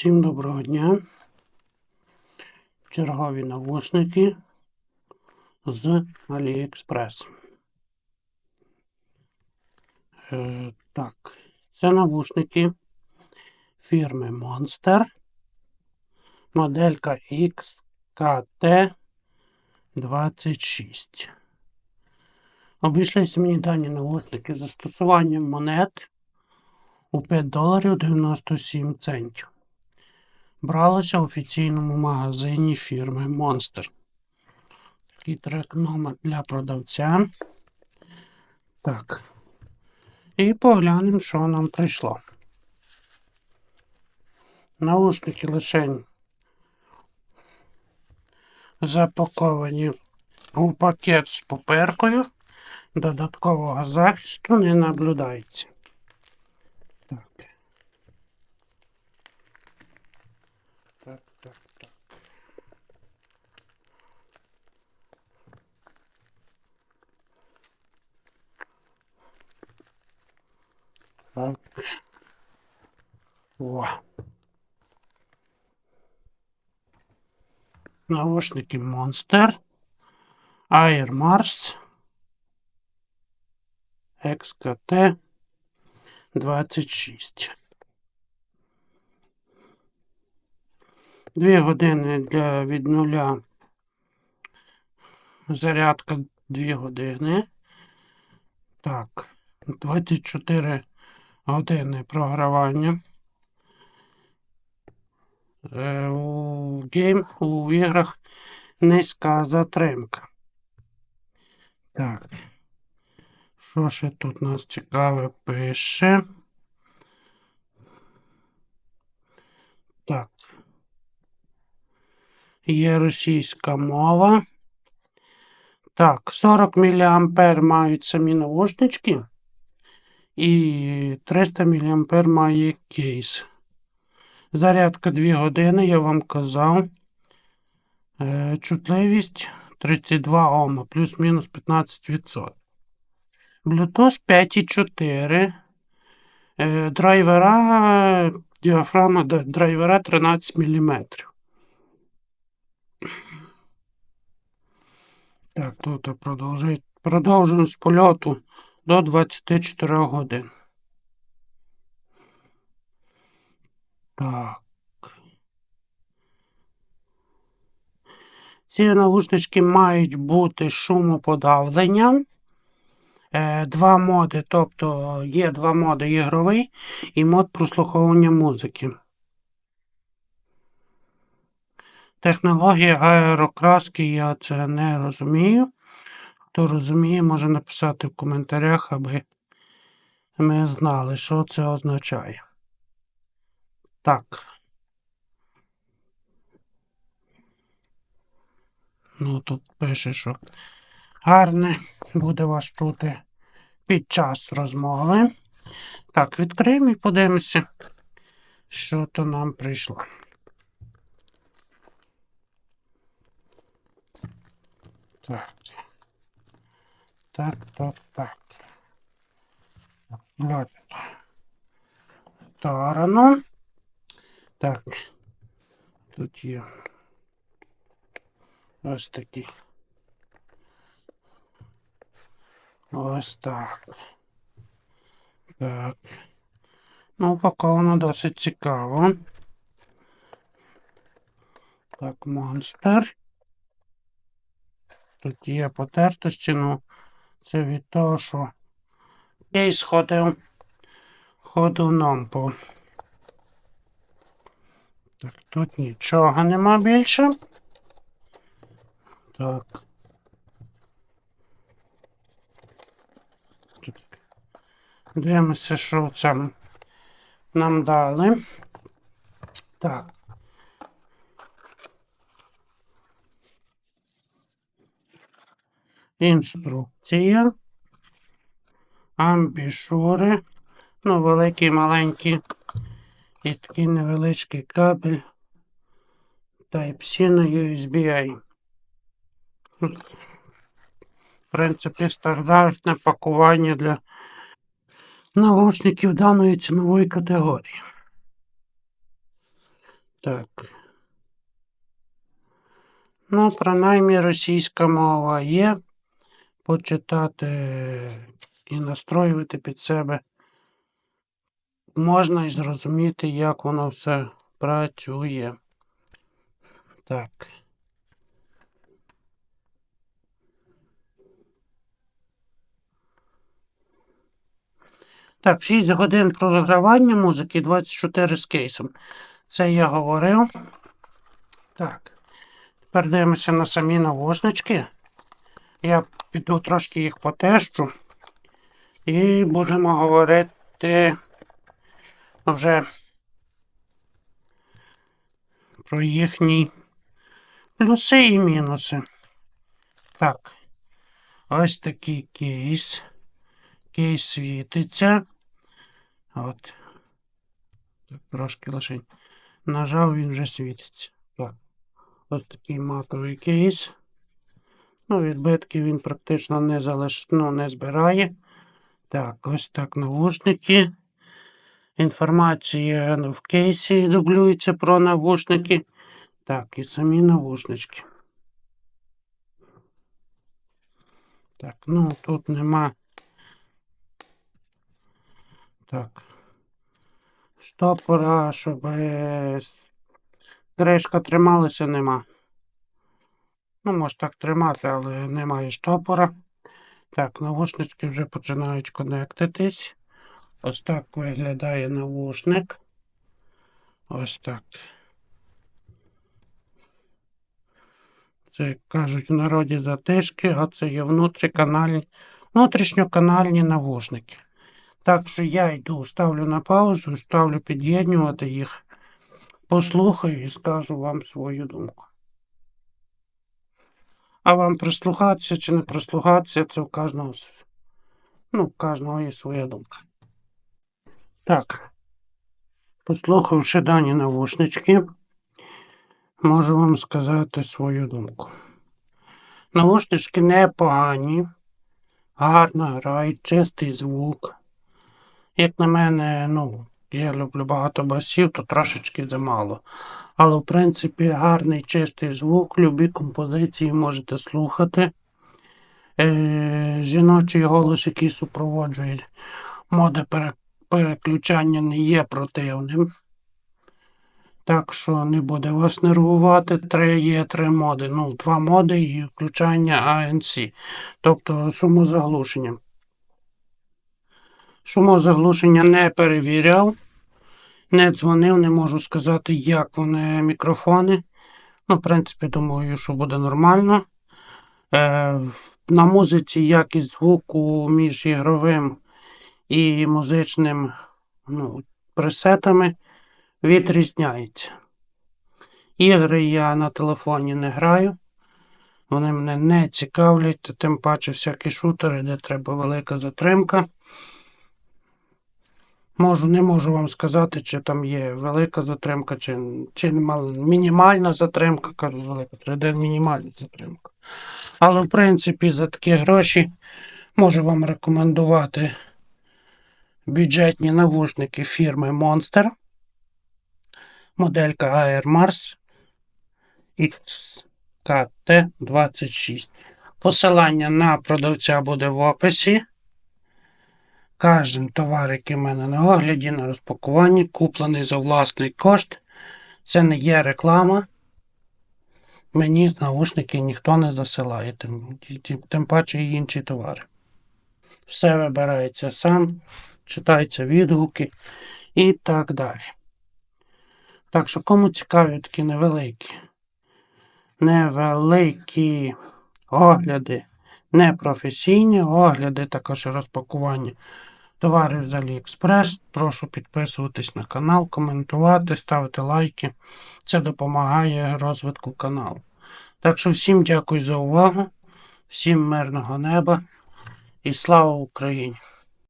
Всім доброго дня. Чергові навушники з AliExpress. Е, так, це навушники фірми Monster. Моделька XKT26. Обійшлися мені дані навушники застосуванням монет у 5 доларів 97 центів. Бралося в офіційному магазині фірми Monster. Такий номер для продавця. Так. І поглянемо, що нам прийшло. Наушники лише запаковані у пакет з паперкою. Додаткового захисту не наблюдається. Так. О. Наушники Monster. Air Mars. XKT 26. Дві години для від нуля. Зарядка 2 години. Так. 24 години програвання. Е, у гейм у іграх низька затримка. Так. Що ще тут нас цікаве пише? Так. Є російська мова. Так, 40 мА мають самі навушнички. І 300 мА має кейс. Зарядка 2 години, я вам казав. Е, Чутливість 32 Ома, плюс-мінус 15%. Bluetooth 5.4. Е, Драйвера, діафрагма драйвера 13 мм. Так, тут продовжує- продовжуємо з польоту до 24 годин. Так. Ці навушнички мають бути шумоподавленням. Е, Два моди, тобто є два моди ігровий і мод прослуховування музики. Технологія аерокраски я це не розумію. Хто розуміє, може написати в коментарях, аби ми знали, що це означає. Так. Ну, тут пише, що гарне буде вас чути під час розмови. Так, відкриємо і подивимося, що то нам прийшло. Так. Так, так, так. Вот. В сторону. Так. Тут є ось такі. Ось так. Так. Ну, упаковано досить цікаво. Так, монстр. Тут є потертості, ну це від того, що кейс ходив ходуном по. Так, тут нічого нема більше. Так. Тут. Дивимося, що це нам дали. Так. Інструкція. Амбішури. Ну, великий, маленький. І такий невеличкий кабель. Type-C на USB-A. В принципі, стандартне пакування для навушників даної цінової категорії. Так. Ну, принаймні російська мова є. Почитати і настроювати під себе. Можна і зрозуміти, як воно все працює. Так. Так, 6 годин програвання музики, 24 з кейсом. Це я говорив. Так. Тепер дивимося на самі навушнички. Я піду трошки їх потещу. І будемо говорити вже про їхні плюси і мінуси. Так. Ось такий кейс. Кейс світиться. От. Так, трошки лише нажав, він вже світиться. Так. Ось такий матовий кейс. Ну, відбитки він практично не залиш... ну, не збирає. Так, ось так навушники. Інформація в кейсі дублюється про навушники. Так, і самі навушнички. Так, ну тут нема. Так. Штопора, щоб е, кришка трималася, нема. Ну, може так тримати, але немає штопора. Так, навушнички вже починають конектитись. Ось так виглядає навушник. Ось так. Це як кажуть в народі затишки, а це є внутріканальні, внутрішньоканальні навушники. Так що я йду, ставлю на паузу, ставлю під'єднювати їх, послухаю і скажу вам свою думку. А вам прислухатися чи не прислухатися, це у кожного, ну, у кожного є своя думка. Так. Послухавши дані навушнички, можу вам сказати свою думку. Навушнички непогані, гарно грають, чистий звук. Як на мене, ну, я люблю багато басів, то трошечки замало. Але, в принципі, гарний чистий звук, любі композиції можете слухати. Е, жіночий голос, який супроводжує моди переключання, не є противним. Так що не буде вас нервувати. Три є три моди. Ну, два моди і включання ANC, тобто шумозаглушення. Шумозаглушення не перевіряв, не дзвонив, не можу сказати, як вони мікрофони. Ну, в принципі, думаю, що буде нормально. Е, на музиці якість звуку між ігровим і музичним ну, пресетами відрізняється. Ігри я на телефоні не граю. Вони мене не цікавлять, тим паче всякі шутери, де треба велика затримка. Можу, не можу вам сказати, чи там є велика затримка, чи, чи мінімальна затримка. Кажу, велика, треба мінімальна затримка. Але в принципі за такі гроші можу вам рекомендувати бюджетні навушники фірми Monster. Моделька Air Mars XKT26. Посилання на продавця буде в описі. Кожен товар, який в мене на огляді, на розпакуванні, куплений за власний кошт. Це не є реклама. Мені наушники ніхто не засилає, тим, тим, тим паче і інші товари. Все вибирається сам, читаються відгуки і так далі. Так що, кому цікаві такі невеликі, невеликі огляди, непрофесійні огляди, також розпакування товарів з AliExpress, прошу підписуватись на канал, коментувати, ставити лайки. Це допомагає розвитку каналу. Так що всім дякую за увагу, всім мирного неба і слава Україні!